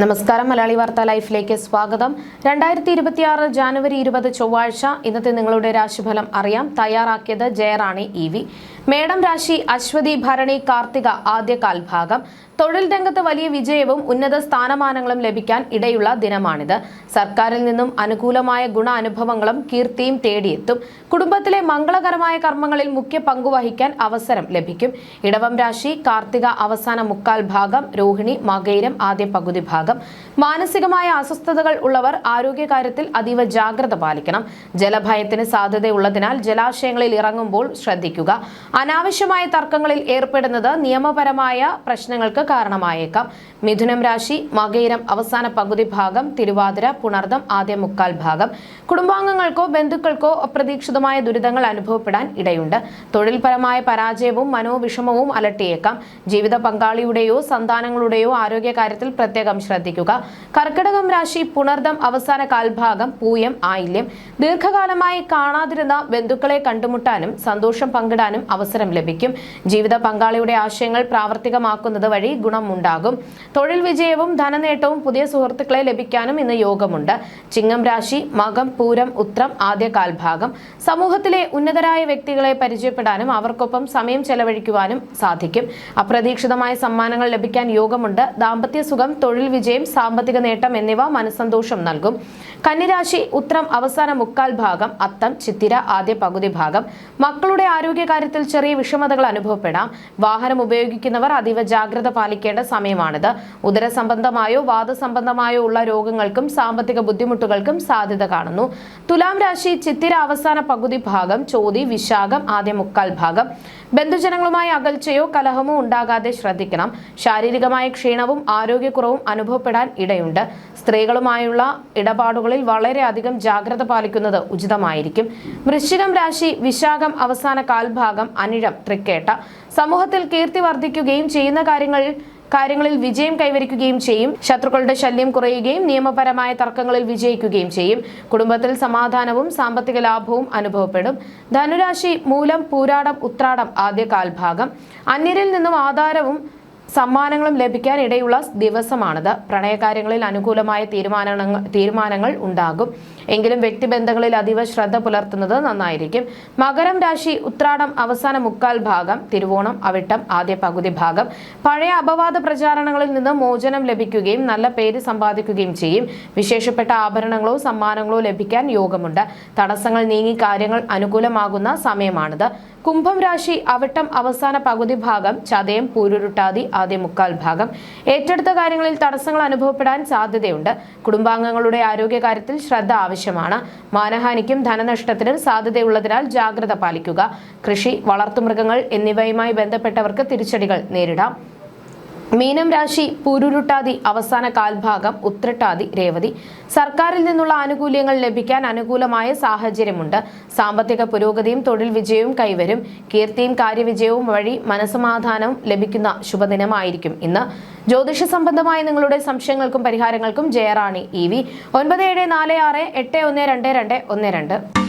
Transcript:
നമസ്കാരം. മലയാളി വാർത്ത ലൈഫിലേക്ക് സ്വാഗതം. രണ്ടായിരത്തി ഇരുപത്തിയാറ് ജാനുവരി ഇരുപത് ചൊവ്വാഴ്ച ഇന്നത്തെ നിങ്ങളുടെ രാശിഫലം അറിയാം. തയ്യാറാക്കിയത് ജയറാണി ഇ മേടം രാശി അശ്വതി ഭരണി കാർത്തിക ആദ്യ ഭാഗം തൊഴിൽ രംഗത്ത് വലിയ വിജയവും ഉന്നത സ്ഥാനമാനങ്ങളും ലഭിക്കാൻ ഇടയുള്ള ദിനമാണിത്. സർക്കാരിൽ നിന്നും അനുകൂലമായ ഗുണാനുഭവങ്ങളും കീർത്തിയും തേടിയെത്തും. കുടുംബത്തിലെ മംഗളകരമായ കർമ്മങ്ങളിൽ മുഖ്യ പങ്കുവഹിക്കാൻ അവസരം ലഭിക്കും. ഇടവം രാശി കാർത്തിക അവസാന മുക്കാൽ ഭാഗം രോഹിണി മകൈരം ആദ്യ പകുതി ഭാഗം. മാനസികമായ അസ്വസ്ഥതകൾ ഉള്ളവർ ആരോഗ്യകാര്യത്തിൽ അതീവ ജാഗ്രത പാലിക്കണം. ജലഭയത്തിന് സാധ്യതയുള്ളതിനാൽ ജലാശയങ്ങളിൽ ഇറങ്ങുമ്പോൾ ശ്രദ്ധിക്കുക. അനാവശ്യമായ തർക്കങ്ങളിൽ ഏർപ്പെടുന്നത് നിയമപരമായ പ്രശ്നങ്ങൾക്ക് കാരണമായേക്കാം. മിഥുനം രാശി മകയിരം അവസാന പകുതി ഭാഗം തിരുവാതിര പുണർദം ആദ്യ മുക്കാൽ ഭാഗം. കുടുംബാംഗങ്ങൾക്കോ ബന്ധുക്കൾക്കോ അപ്രതീക്ഷിതമായ ദുരിതങ്ങൾ അനുഭവപ്പെടാൻ ഇടയുണ്ട്. തൊഴിൽപരമായ പരാജയവും മനോവിഷമവും അലട്ടിയേക്കാം. ജീവിത പങ്കാളിയുടെയോ സന്താനങ്ങളുടെയോ ആരോഗ്യകാര്യത്തിൽ പ്രത്യേകം ശ്രദ്ധിക്കുക. കർക്കിടകം രാശി പുണർദം അവസാന കാൽഭാഗം പൂയം ആയില്യം. ദീർഘകാലമായി കാണാതിരുന്ന ബന്ധുക്കളെ കണ്ടുമുട്ടാനും സന്തോഷം പങ്കിടാനും ലഭിക്കും. ജീവിത പങ്കാളിയുടെ ആശയങ്ങൾ പ്രാവർത്തികമാക്കുന്നത് വഴി ഗുണമുണ്ടാകും. തൊഴിൽ വിജയവും ധനനേട്ടവും പുതിയ സുഹൃത്തുക്കളെ ലഭിക്കാനും ഇന്ന് യോഗമുണ്ട്. ചിങ്ങം രാശി മകം പൂരം ഉത്രം ആദ്യ കാൽഭാഗം. സമൂഹത്തിലെ ഉന്നതരായ വ്യക്തികളെ പരിചയപ്പെടാനും അവർക്കൊപ്പം സമയം ചെലവഴിക്കുവാനും സാധിക്കും. അപ്രതീക്ഷിതമായ സമ്മാനങ്ങൾ ലഭിക്കാൻ യോഗമുണ്ട്. ദാമ്പത്യ സുഖം തൊഴിൽ വിജയം സാമ്പത്തിക നേട്ടം എന്നിവ മനസ്സന്തോഷം നൽകും. കന്നിരാശി ഉത്രം അവസാന മുക്കാൽ ഭാഗം അത്തം ചിത്തിര ആദ്യ പകുതി ഭാഗം. മക്കളുടെ ആരോഗ്യകാര്യത്തിൽ ചെറിയ വിഷമതകൾ അനുഭവപ്പെടാം. വാഹനം ഉപയോഗിക്കുന്നവർ അതീവ ജാഗ്രത പാലിക്കേണ്ട സമയമാണിത്. ഉദരസംബന്ധമായോ വാദസംബന്ധമായോ ഉള്ള രോഗങ്ങൾക്കും സാമ്പത്തിക ബുദ്ധിമുട്ടുകൾക്കും സാധ്യത കാണുന്നു. തുലാം രാശി ചിത്തിര അവസാന പകുതി ഭാഗം ചോതി വിശാഖം ആദ്യ മുക്കാൽ ഭാഗം. ബന്ധുജനങ്ങളുമായി അകൽച്ചയോ കലഹമോ ഉണ്ടാകാതെ ശ്രദ്ധിക്കണം. ശാരീരികമായ ക്ഷീണവും ആരോഗ്യക്കുറവും അനുഭവപ്പെടാൻ ഇടയുണ്ട്. സ്ത്രീകളുമായുള്ള ഇടപാടുകളിൽ വളരെയധികം ജാഗ്രത പാലിക്കുന്നത് ഉചിതമായിരിക്കും. വൃശ്ചികം രാശി വിശാഖം അവസാന കാൽഭാഗം അനിഴം തൃക്കേട്ട. സമൂഹത്തിൽ കീർത്തി വർദ്ധിക്കുകയും ചെയ്യുന്ന കാര്യങ്ങൾ കാര്യങ്ങളിൽ വിജയം കൈവരിക്കുകയും ചെയ്യും. ശത്രുക്കളുടെ ശല്യം കുറയുകയും നിയമപരമായ തർക്കങ്ങളിൽ വിജയിക്കുകയും ചെയ്യും. കുടുംബത്തിൽ സമാധാനവും സാമ്പത്തിക ലാഭവും അനുഭവപ്പെടും. ധനുരാശി മൂലം പൂരാടം ഉത്രാടം ആദ്യ കാൽഭാഗം. അന്യരിൽ നിന്നും ആധാരവും സമ്മാനങ്ങളും ലഭിക്കാൻ ഇടയുള്ള ദിവസമാണിത്. പ്രണയകാര്യങ്ങളിൽ അനുകൂലമായ തീരുമാനങ്ങൾ തീരുമാനങ്ങൾ ഉണ്ടാകും. എങ്കിലും വ്യക്തിബന്ധങ്ങളിൽ അതീവ ശ്രദ്ധ പുലർത്തുന്നത് നന്നായിരിക്കും. മകരം രാശി ഉത്രാടം അവസാന മുക്കാൽ ഭാഗം തിരുവോണം അവിട്ടം ആദ്യ പകുതി ഭാഗം. പഴയ അപവാദ പ്രചാരണങ്ങളിൽ നിന്ന് മോചനം ലഭിക്കുകയും നല്ല പേര് സമ്പാദിക്കുകയും ചെയ്യും. വിശേഷപ്പെട്ട ആഭരണങ്ങളോ സമ്മാനങ്ങളോ ലഭിക്കാൻ യോഗമുണ്ട്. തടസ്സങ്ങൾ നീങ്ങി കാര്യങ്ങൾ അനുകൂലമാകുന്ന സമയമാണിത്. കുംഭം രാശി അവിട്ടം അവസാന പകുതി ഭാഗം ചതയം പൂരുരുട്ടാതി ആദ്യ മുക്കാൽ ഭാഗം. ഏറ്റെടുത്ത കാര്യങ്ങളിൽ തടസ്സങ്ങൾ അനുഭവപ്പെടാൻ സാധ്യതയുണ്ട്. കുടുംബാംഗങ്ങളുടെ ആരോഗ്യകാര്യത്തിൽ ശ്രദ്ധ ആവശ്യമാണ്. മാനഹാനിക്കും ധനനഷ്ടത്തിനും സാധ്യതയുള്ളതിനാൽ ജാഗ്രത പാലിക്കുക. കൃഷി വളർത്തുമൃഗങ്ങൾ എന്നിവയുമായി ബന്ധപ്പെട്ടവർക്ക് തിരിച്ചടികൾ നേരിടാം. മീനം രാശി പൂരുരുട്ടാതി അവസാന കാൽഭാഗം ഉത്രട്ടാതി രേവതി. സർക്കാരിൽ നിന്നുള്ള ആനുകൂല്യങ്ങൾ ലഭിക്കാൻ അനുകൂലമായ സാഹചര്യമുണ്ട്. സാമ്പത്തിക പുരോഗതിയും തൊഴിൽ വിജയവും കൈവരും. കീർത്തിയും കാര്യവിജയവും വഴി മനസമാധാനവും ലഭിക്കുന്ന ശുഭദിനമായിരിക്കും ഇന്ന്. ജ്യോതിഷ സംബന്ധമായ നിങ്ങളുടെ സംശയങ്ങൾക്കും പരിഹാരങ്ങൾക്കും ജയറാണി ഇ വി. ഒൻപത് ഏഴ് നാല് ആറ് എട്ട് ഒന്ന് രണ്ട് രണ്ട് ഒന്ന് രണ്ട്.